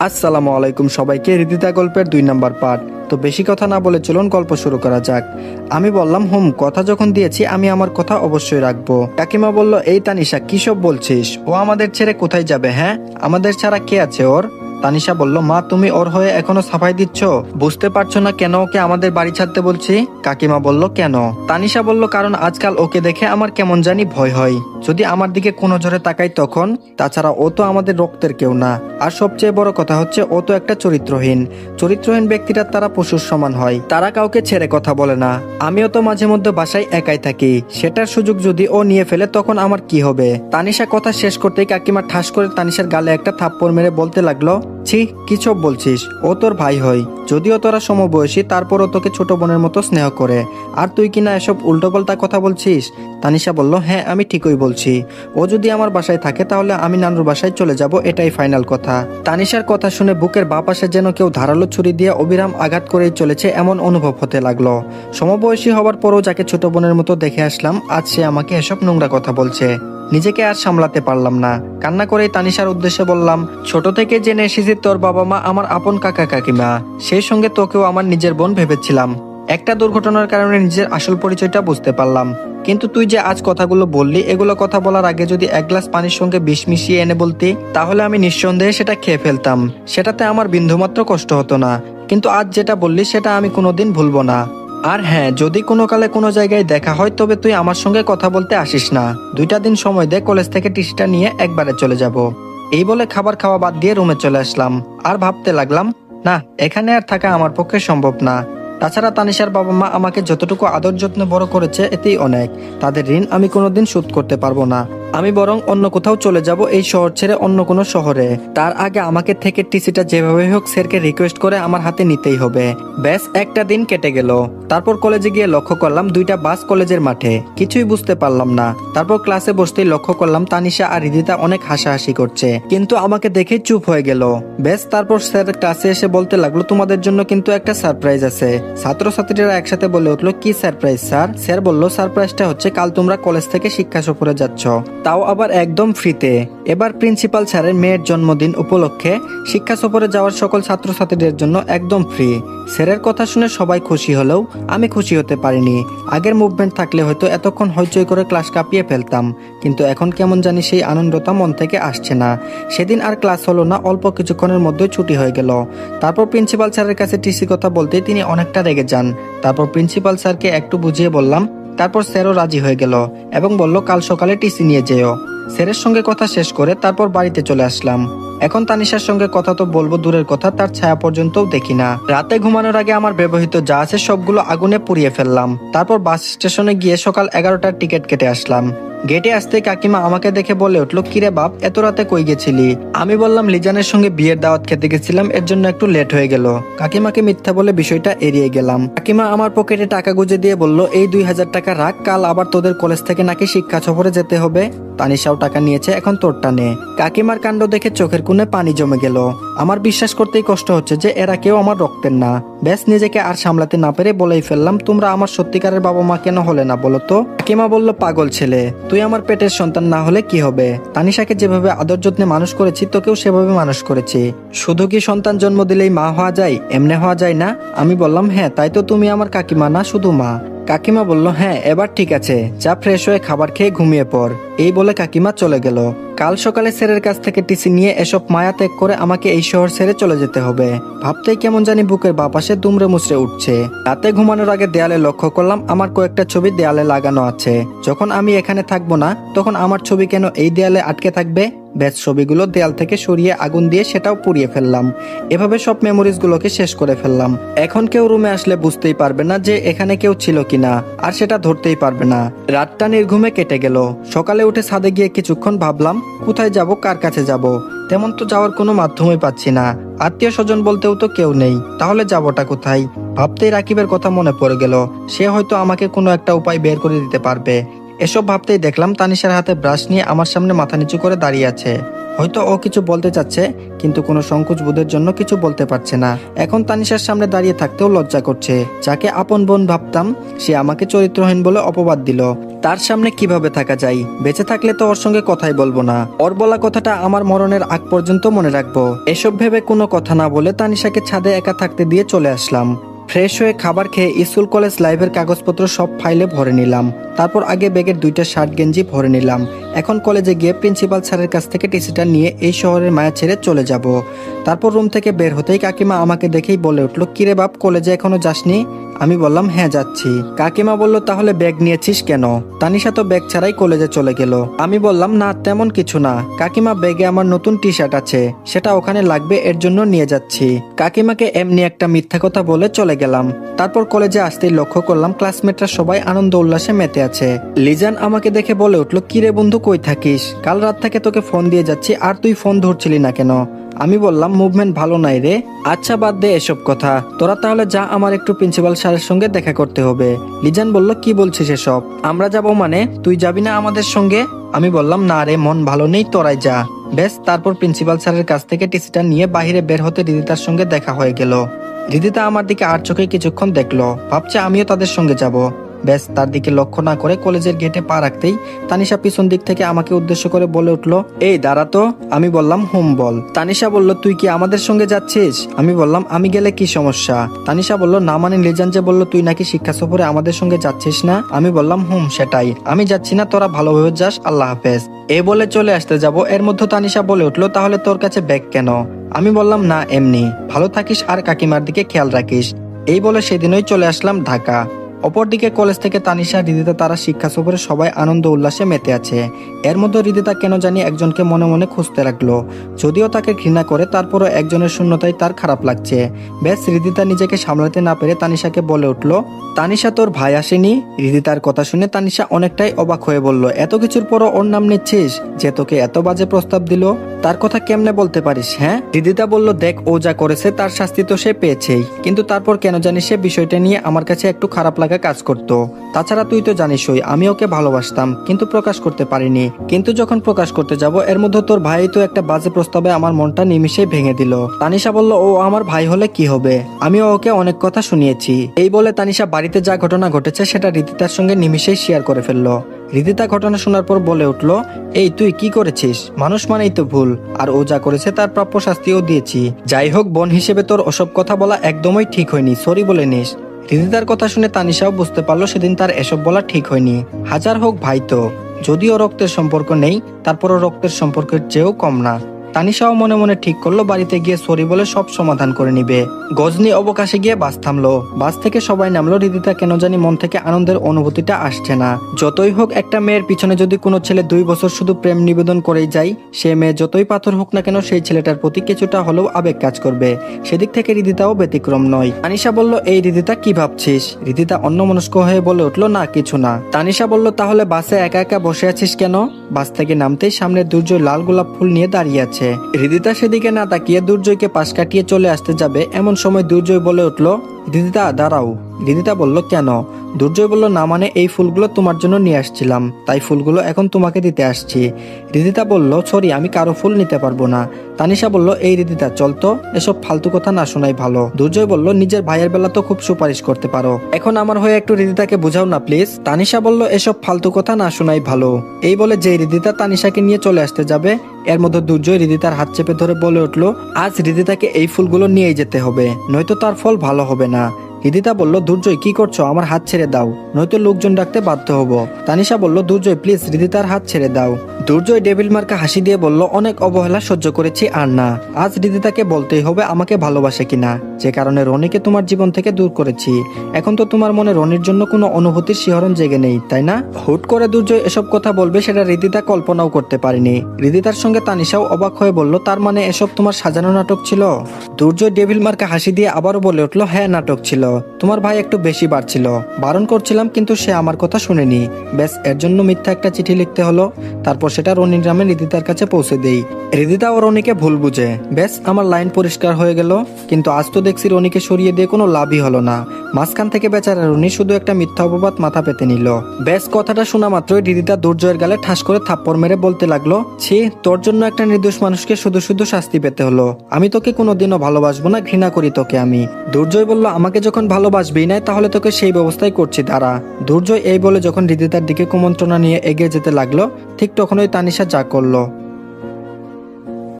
আসসালামু আলাইকুম সবাইকে হৃদিতা গল্পের দুই নাম্বার পার্ট তো বেশি কথা না বলে চলুন গল্প শুরু করা যাক। আমি বললাম, হুম, কথা যখন দিয়েছি, আমি আমার কথা অবশ্যই রাখব। কাকিমা বলল, এই তানিশা, কি সব বলছিস? ও আমাদের ছেড়ে কোথায় যাবে হ্যাঁ? আমাদের ছাড়া কে আছে ওর? তানিশা বলল, মা, তুমি ওর হয়ে এখনও সাফাই দিচ্ছ? বুঝতে পারছ না কেন ওকে আমাদের বাড়ি ছাড়তে বলছি? কাকিমা বলল, কেন? তানিশা বলল, কারণ আজকাল ওকে দেখে আমার কেমন জানি ভয় হয়। যদি আমার দিকে কোনো জোরে তাকাই তখন, তাছাড়া ও তো আমাদের রক্তের কেউ না। আর সবচেয়ে বড় কথা হচ্ছে, ও তো একটা চরিত্রহীন। চরিত্রহীন ব্যক্তিরা তারা পশুর সমান হয়। তারা কাউকে ছেড়ে কথা বলে না। আমিও তো মাঝে মধ্যে বাসায় একাই থাকি। সেটার সুযোগ যদি ও নিয়ে ফেলে, তখন আমার কি হবে? তানিশা কথা শেষ করতেই কাকিমা ঠাস করে তানিশার গালে একটা থাপ্পড় মেরে বলতে লাগল ছি, কি সব বলছিস? ও তোর ভাই হয় যদিও তোরা সমবয়সী, তারপরও তোকে ছোট বোনের মতো স্নেহ করে। আর তুই কিনা এসব উল্টোপাল্টা কথা বলছিস? তানিশা বলল হ্যাঁ আমি ঠিকই বলছি। ও যদি আমার বাসায় থাকে, তাহলে আমি নানুর বাসায় চলে যাব, এটাই ফাইনাল কথা। তানিশার কথা শুনে বুকের বাঁ পাশে যেন কেউ ধারালো ছুরি দিয়ে অবিরাম আঘাত করেই চলেছে এমন অনুভব হতে লাগল। সমবয়সী হওয়ার পরও যাকে ছোট বোনের মতো দেখে আসলাম, আজ সে আমাকে এসব নোংরা কথা বলছে। নিজেকে আর সামলাতে পারলাম না। কান্না করেই তানিশার উদ্দেশ্যে বললাম, ছোট থেকে জেনে এসেছি তোর বাবা মা আমার আপন কাকা কাকিমা। সেই সঙ্গে তোকেও আমার নিজের বোন ভেবেছিলাম। একটা দুর্ঘটনার কারণে নিজের আসল পরিচয়টা বুঝতে পারলাম। কিন্তু তুই যে আজ কথাগুলো বললি, এগুলো কথা বলার আগে যদি এক গ্লাস পানির সঙ্গে বিষ মিশিয়ে এনে বলতি, তাহলে আমি নিঃসন্দেহে সেটা খেয়ে ফেলতাম। সেটাতে আমার বিন্দুমাত্র কষ্ট হতো না। কিন্তু আজ যেটা বললি, সেটা আমি কোনোদিন ভুলবো না। আর হ্যাঁ যদি কোনো কালে কোনো জায়গায় দেখা হয়, তবে তুই আমার সঙ্গে কথা বলতে আসিস না। দুইটা দিন সময় দে, কলেজ থেকে টিসিটা নিয়ে একবারে চলে যাব। এই বলে খাবার খাওয়া বাদ দিয়ে রুমে চলে আসলাম। আর ভাবতে লাগলাম, না, এখানে আর থাকা আমার পক্ষে সম্ভব না। তাছাড়া তানিশার বাবা মা আমাকে যতটুকু আদর যত্ন বড় করেছে, এতেই অনেক। তাদের ঋণ আমি কোনোদিন শোধ করতে পারব না। আমি বরং অন্য কোথাও চলে যাব এই শহর ছেড়ে অন্য কোনো শহরে। তার আগে আমাকে থেকে টিসিটা যেভাবে হোক স্যারকে রিকোয়েস্ট করে আমার হাতে নিতেই হবে। ব্যাস, একটা দিন কেটে গেল। তারপর কলেজে গিয়ে লক্ষ্য করলাম দুইটা বাস কলেজের মাঠে। কিছুই বুঝতে পারলাম না। তারপর ক্লাসে বসতেই লক্ষ্য করলাম তানিশা আর রিদিতা অনেক হাসাহাসি করছে। কিন্তু আমাকে দেখে চুপ হয়ে গেল। ব্যাস, তারপর স্যার ক্লাসে এসে বলতে লাগল, তোমাদের জন্য কিন্তু একটা সারপ্রাইজ আছে। ছাত্রছাত্রীরা একসাথে বলে উঠল, কি সারপ্রাইজ স্যার? স্যার বলল সারপ্রাইজটা হচ্ছে কাল তোমরা কলেজ থেকে শিক্ষা সফরে যাচ্ছ। তাও আবার একদম ফ্রিতে। এবার প্রিন্সিপাল স্যারের মেয়ের জন্মদিন উপলক্ষে শিক্ষা সফরে যাওয়ার সকল ছাত্রছাত্রীদের জন্য একদম ফ্রি। স্যারের কথা শুনে সবাই খুশি হলেও আমি খুশি হতে পারিনি। আগের মুভমেন্ট থাকলে হয়তো এতক্ষণ হইচই করে ক্লাস কাঁপিয়ে ফেলতাম, কিন্তু এখন কেমন জানি সেই আনন্দটা মন থেকে আসছে না। সেদিন আর ক্লাস হলো না, অল্প কিছুক্ষণের মধ্যেই ছুটি হয়ে গেল। তারপর প্রিন্সিপাল স্যারের কাছে টিসি কথা বলতে তিনি অনেকটা রেগে যান। তারপর প্রিন্সিপাল স্যারকে একটু বুঝিয়ে বললাম তারপর স্যারও রাজি হয়ে গেল এবং বলল কাল সকালে টিসি নিয়ে যেও। স্যারের সঙ্গে কথা শেষ করে তারপর বাড়িতে চলে আসলাম। এখন তানিশার সঙ্গে কথা তো বলব, দূরের কথা, তার ছায়া পর্যন্তও দেখি না। রাতে ঘুমানোর আগে আমার ব্যবহৃত যা আছে সবগুলো আগুনে পুড়িয়ে ফেললাম। তারপর বাস স্টেশনে গিয়ে সকাল এগারোটার টিকিট কেটে আসলাম। গেটে আসতে কাকিমা আমাকে দেখে বলে উঠল, কিরে বাপ, এত রাতে কই গেছিলি? আমি বললাম, লিজানের সঙ্গে বিয়ের দাওয়াত খেতে গেছিলাম, এর জন্য একটু লেট হয়ে গেল। কাকিমাকে মিথ্যা বলে বিষয়টা এড়িয়ে গেলাম। কাকিমা আমার পকেটে টাকা গুজে দিয়ে বলল, এই দুই হাজার টাকা রাখ, কাল আবার তোদের কলেজ থেকে নাকি শিক্ষা সফরে যেতে হবে। তানিশাও টাকা নিয়েছে, এখন তোরটা নে। কাকিমার কাণ্ড দেখে চোখের কোণে পানি জমে গেল। আমার বিশ্বাস করতেই কষ্ট হচ্ছে যে এরা কেউ আমার রক্তের না। ব্যাস, নিজেকে আর সামলাতে না পেরে বলেই ফেললাম, তোমরা আমার সত্যিকারের বাবা মা কেন হলে না বলো তো? কাকিমা বলল, পাগল ছেলে, তুই আমার পেটের সন্তান না হলে কি হবে? তানিশাকে যেভাবে আদর যত্নে মানুষ করেছি, তোকেও সেভাবে মানুষ করেছি। শুধু কি সন্তান জন্ম দিলেই মা হওয়া যায়, এমনে হওয়া যায় না? আমি বললাম হ্যাঁ তাই তো তুমি আমার কাকিমা না, শুধু মা। কাকিমা বলল হ্যাঁ এবার ঠিক আছে, যা ফ্রেশ হয়ে খাবার খেয়ে ঘুমিয়ে পড়। এই বলে কাকিমা চলে গেল। কাল সকালে স্যারের কাছ থেকে টিসি নিয়ে এসব মায়া ত্যাগ করে আমাকে এই শহর ছেড়ে চলে যেতে হবে। ভাবতেই কেমন জানি বুকের বাপাশে দুমড়ে মুচড়ে উঠছে। রাতে ঘুমানোর আগে দেয়ালে লক্ষ্য করলাম, আমার কয়েকটা ছবি দেয়ালে লাগানো আছে। যখন আমি এখানে থাকব না, তখন আমার ছবি কেন এই দেয়ালে আটকে থাকবে? ব্যাস, ছবিগুলো দেয়াল থেকে সরিয়ে আগুন দিয়ে সেটাও পুড়িয়ে ফেললাম। এভাবে সব মেমোরিজ গুলোকে শেষ করে ফেললাম। এখন কেউ রুমে আসলে বুঝতেই পারবে না যে এখানে কেউ ছিল কিনা, আর সেটা ধরতেই পারবে না। রাতটা নির্ঘুমে কেটে গেল। সকালে উঠে ছাদে গিয়ে কিছুক্ষণ ভাবলাম, কোথায় যাব, কার কাছে যাব? তেমন তো যাওয়ার কোনো মাধ্যমই পাচ্ছি না। আত্মীয় স্বজন বলতেও তো কেউ নেই। তাহলে যাবটা কোথায়? ভাবতেই রাকিবের কথা মনে পড়ে গেল। সে হয়তো আমাকে কোনো একটা উপায় বের করে দিতে পারবে। এসব ভাবতেই দেখলাম তানিশার হাতে ব্রাশ নিয়ে আমার সামনে মাথা নিচু করে দাঁড়িয়ে আছে। হয়তো ও কিছু বলতে চাচ্ছে, কিন্তু কোনো সংকোচ বোধের জন্য কিছু বলতে পারছে না। এখন তানিশার সামনে দাঁড়িয়ে থাকতেও লজ্জা করছে। যাকে আপন বোন ভাবতাম, সে আমাকে চরিত্রহীন বলে অপবাদ দিল। তার সামনে কীভাবে থাকা যায়? বেঁচে থাকলে তো ওর সঙ্গে কথাই বলব না। ওর বলা কথাটা আমার মরণের আগ পর্যন্ত মনে রাখব। এসব ভেবে কোনো কথা না বলে তানিশাকে ছাদে একা থাকতে দিয়ে চলে আসলাম। ফ্রেশ হয়ে খাবার খেয়ে স্কুল, কলেজ লাইভের কাগজপত্র সব ফাইলে ভরে নিলাম। তারপর আগে ব্যাগের দুইটা শার্ট, গেঞ্জি ভরে নিলাম। এখন কলেজে গিয়ে প্রিন্সিপাল স্যারের কাছ থেকে টিসিটা নিয়ে এই শহরের মায়া ছেড়ে চলে যাব। তারপর রুম থেকে বের হতেই কাকিমা আমাকে দেখেই বলে উঠল, কিরে বাপ, কলেজে এখনও যাসনি? আমি বললাম হ্যাঁ যাচ্ছি। কাকিমা বলল, তাহলে ব্যাগ নিয়েছিস কেন? তানিশা তো ব্যাগ ছাড়াই কলেজে চলে গেল। আমি বললাম, না, তেমন কিছু না। কাকিমা ব্যাগে আমার নতুন টি শার্ট আছে। সেটা ওখানে লাগবে, এর জন্য নিয়ে যাচ্ছি। কাকিমাকে এমনি একটা মিথ্যা কথা বলে চলে গেলাম। তারপর কলেজে আসতেই লক্ষ্য করলাম, ক্লাসমেটরা সবাই আনন্দ উল্লাসে মেতে আছে। লিজান আমাকে দেখে বলে উঠল, কিরে বন্ধু, কই থাকিস? কাল রাত থেকে তোকে ফোন দিয়ে যাচ্ছি, আর তুই ফোন ধরছিলি না কেন? আমি বললাম মুভমেন্ট ভালো নাই রে। আচ্ছা বাদ দে এসব কথা। তোরা তাহলে যা আমার একটু প্রিন্সিপাল স্যারের সঙ্গে দেখা করতে হবে। লিজান বলল, কি বলছিস এসব? আমরা যাব মানে? তুই যাবি না আমাদের সঙ্গে? আমি বললাম, না রে, মন ভালো নেই, তোরাই যা। বেশ তারপর প্রিন্সিপাল স্যারের কাছ থেকে টিসিটা নিয়ে বাইরে বের হতে রিদিতার সঙ্গে দেখা হয়ে গেল। দিদিতা আমার দিকে আর চোখে কিছুক্ষণ দেখল। ভাবছে, আমিও তাদের সঙ্গে যাব। ব্যাস, তার দিকে লক্ষ্য না করে কলেজের গেটে পা রাখতেই তানিশা পিছন দিক থেকে আমাকে উদ্দেশ্য করে বলে উঠল, এই, দাঁড়া তো। আমি বললাম, হুম, বল। তানিশা বলল, তুই কি আমাদের সঙ্গে যাচ্ছিস? আমি বললাম, আমি গেলে কি সমস্যা? তানিশা বলল, না মানে লিজান যে বলল, তুই নাকি শিক্ষা সফরে আমাদের সঙ্গে যাচ্ছিস না? আমি বললাম, হুম, সেটাই। আমি যাচ্ছি না, তোরা ভালোভাবে যাস, আল্লাহ হাফেজ। এ বলে চলে আসতে যাব। এর মধ্যে তানিশা বলে উঠল, তাহলে তোর কাছে ব্যাগ কেন? আমি বললাম, না, এমনি। ভালো থাকিস আর কাকিমার দিকে খেয়াল রাখিস। এই বলে সেদিনই চলে আসলাম ঢাকা। অপরদিকে কলেজ থেকে তানিশা হৃদিতা তারা শিক্ষা সফরে সবাই আনন্দ উল্লাসে মেতে আছে। এর মধ্যে হৃদিতা কেন জানি একজনকে মনে মনে খুঁজতে লাগল। যদিও তাকে ঘৃণা করে, তারপরও একজনের শূন্যতাই তার খারাপ লাগছে। ব্যাস হৃদিতা নিজেকে সামলাতে না পেরে তানিশাকে বলে উঠল, তানিশা তোর ভাই আসেনি? হৃদিতার কথা শুনে তানিশা অনেকটাই অবাক হয়ে বলল, এত কিছুর পরও ওর নাম নিচ্ছিস? যে তোকে এত বাজে প্রস্তাব দিল? তার কথা কেমনে বলতে পারিস হ্যাঁ? হৃদিতা বলল, দেখ, ও যা করেছে তার শাস্তি তো সে পেয়েছেই। কিন্তু তারপর কেন জানিস সে বিষয়টা নিয়ে আমার কাছে একটু খারাপ লাগা কাজ করত। তাছাড়া তুই তো জানিসই আমি ওকে ভালোবাসতাম, কিন্তু প্রকাশ করতে পারিনি। কিন্তু যখন প্রকাশ করতে যাব, এর মধ্যে তোর ভাই তো একটা বাজে প্রস্তাবে আমার মনটা নিমিশেই ভেঙে দিল। তানিশা বলল, ও আমার ভাই হলে কি হবে? আমি ওকে অনেক কথা শুনিয়েছি। এই বলে তানিশা বাড়িতে যা ঘটনা ঘটেছে, সেটা রীতিতার সঙ্গে নিমিশেই শেয়ার করে ফেলল। রিদিতা ঘটনা শোনার পর বলে উঠল, এই, তুই কি করেছিস? মানুষ মানেই তো ভুল। আর ও যা করেছে, তার প্রাপ্য শাস্তিও দিয়েছি। যাই হোক, বোন হিসেবে তোর ওসব কথা বলা একদমই ঠিক হয়নি। সরি বলে নিস। রিদিতার কথা শুনে তানিশাও বুঝতে পারল সেদিন তার এসব বলা ঠিক হয়নি। হাজার হোক ভাই তো, যদিও রক্তের সম্পর্ক নেই, তারপরও রক্তের সম্পর্কের চেয়েও কম না। তানিশাও মনে মনে ঠিক করল, বাড়িতে গিয়ে সরি বলে সব সমাধান করে নিবে। গজনি অবকাশে গিয়ে বাস থামলো। বাস থেকে সবাই নামলো রিদিতা কেন জানি মন থেকে আনন্দের অনুভূতিটা আসছে না। যতই হোক একটা মেয়ের পিছনে যদি কোনো ছেলে দুই বছর শুধু প্রেম নিবেদন করেই যায়, সে মেয়ে যতই পাথর হোক না কেন সেই ছেলেটার প্রতি কিছুটা হলেও আবেগ কাজ করবে। সেদিক থেকে রিদিতাও ব্যতিক্রম নয়। তানিশা বলল, এই রিদিতা কি ভাবছিস? রিদিতা অন্যমনস্ক হয়ে বলে উঠল, না, কিছু না। তানিশা বলল, তাহলে বাসে একা একা বসে আছিস কেন? বাস থেকে নামতেই সামনে দুর্জয় লাল গোলাপ ফুল নিয়ে দাঁড়িয়ে আছে। হৃদিতা সেদিকে না তাকিয়ে দুর্জয়কে পাশ কাটিয়ে চলে আসতে যাবে, এমন সময় দুর্জয় বলে উঠল হৃদিতা দাঁড়াও। হৃদিতা বলল, কেন? দুর্জয় বলল, না মানে এই ফুলগুলো তোমার জন্য নিয়ে আসছিলাম। তাই ফুলগুলো এখন তোমাকে দিতে আসছি। হৃদিতা বলল, সরি, আমি কারও ফুল নিতে পারব না। তানিশা বলল, এই হৃদিতা চল তো, এসব ফালতু কথা না শোনাই ভালো। দুর্জয় বলল, নিজের ভাইয়ের বেলা তো খুব সুপারিশ করতে পারো। এখন আমার হয়ে একটু হৃদিতাকে বুঝাও না, প্লিজ। তানিশা বলল, এসব ফালতু কথা না শোনাই ভালো। এই বলে যে হৃদিতা তানিশাকে নিয়ে চলে আসতে যাবে, এর মধ্যে দুর্জয় হৃদিতার হাত চেপে ধরে বলে উঠল, আজ হৃদিতাকে এই ফুলগুলো নিয়ে যেতে হবে, নয়তো তার ফল ভালো হবে না। 하나 হৃদিতা বলল, দুর্জয়, কি করছ? আমার হাত ছেড়ে দাও। নয়তো লোকজন ডাকতে বাধ্য হব। তানিশা বলল, দুর্জয়, প্লিজ হৃদিতার হাত ছেড়ে দাও। দুর্জয় ডেভিল মার্কা হাসি দিয়ে বলল, অনেক অবহেলা সহ্য করেছি আর না। আজ হৃদিতাকে বলতেই হবে আমাকে ভালোবাসে কিনা। যে কারণে রনিকে তোমার জীবন থেকে দূর করেছি। এখন তো তোমার মনে রনির জন্য কোনো অনুভূতির শিহরণ জেগে নেই, তাই না? হুট করে দুর্জয় এসব কথা বলবে সেটা হৃদিতা কল্পনাও করতে পারেনি। হৃদিতার সঙ্গে তানিশাও অবাক হয়ে বলল, তার মানে এসব তোমার সাজানো নাটক ছিল? দুর্জয় ডেভিল মার্কা হাসি দিয়ে আবারও বলে উঠল হ্যাঁ নাটক ছিল। তোমার ভাই একটু বেশি বাড়ছিল। বারণ করছিলাম, কিন্তু সে আমার কথা শুনেনি। ব্যাস, এর জন্য মিথ্যা একটা চিঠি লিখতে হলো। তারপর সেটা রনির নামে রিদিতার কাছে পৌঁছে দেই। রিদিতা ও রনিকে ভুল বুঝে। ব্যাস, আমার লাইন পরিষ্কার হয়ে গেল। কিন্তু আজ তো দেখছি রনিকে সরিয়ে দিয়ে কোনো লাভই হলো না। মাঝখান থেকে বেচারা রনি শুধু একটা মিথ্যা অপবাদ মাথা পেতে নিল। ব্যাস, কথাটা শোনা মাত্রই রিদিতা দুর্জয়ের গালে ঠাস করে থাপ্পড় মেরে বলতে লাগল, ছি, তোর জন্য একটা নির্দোষ মানুষকে শুধু শুধু শাস্তি পেতে হলো। আমি তোকে কোনোদিনও ভালোবাসবো না, ঘৃণা করি তোকে আমি। দুর্জয় বলল, আমাকে যখন ভালোবাসবেই নাই তাহলে তোকে সেই ব্যবস্থাই করছি তারা দুর্জয় এই বলে যখন হৃদয়তার দিকে কুমন্ত্রণা নিয়ে এগিয়ে যেতে লাগল, ঠিক তখনই তানিশা যা করল।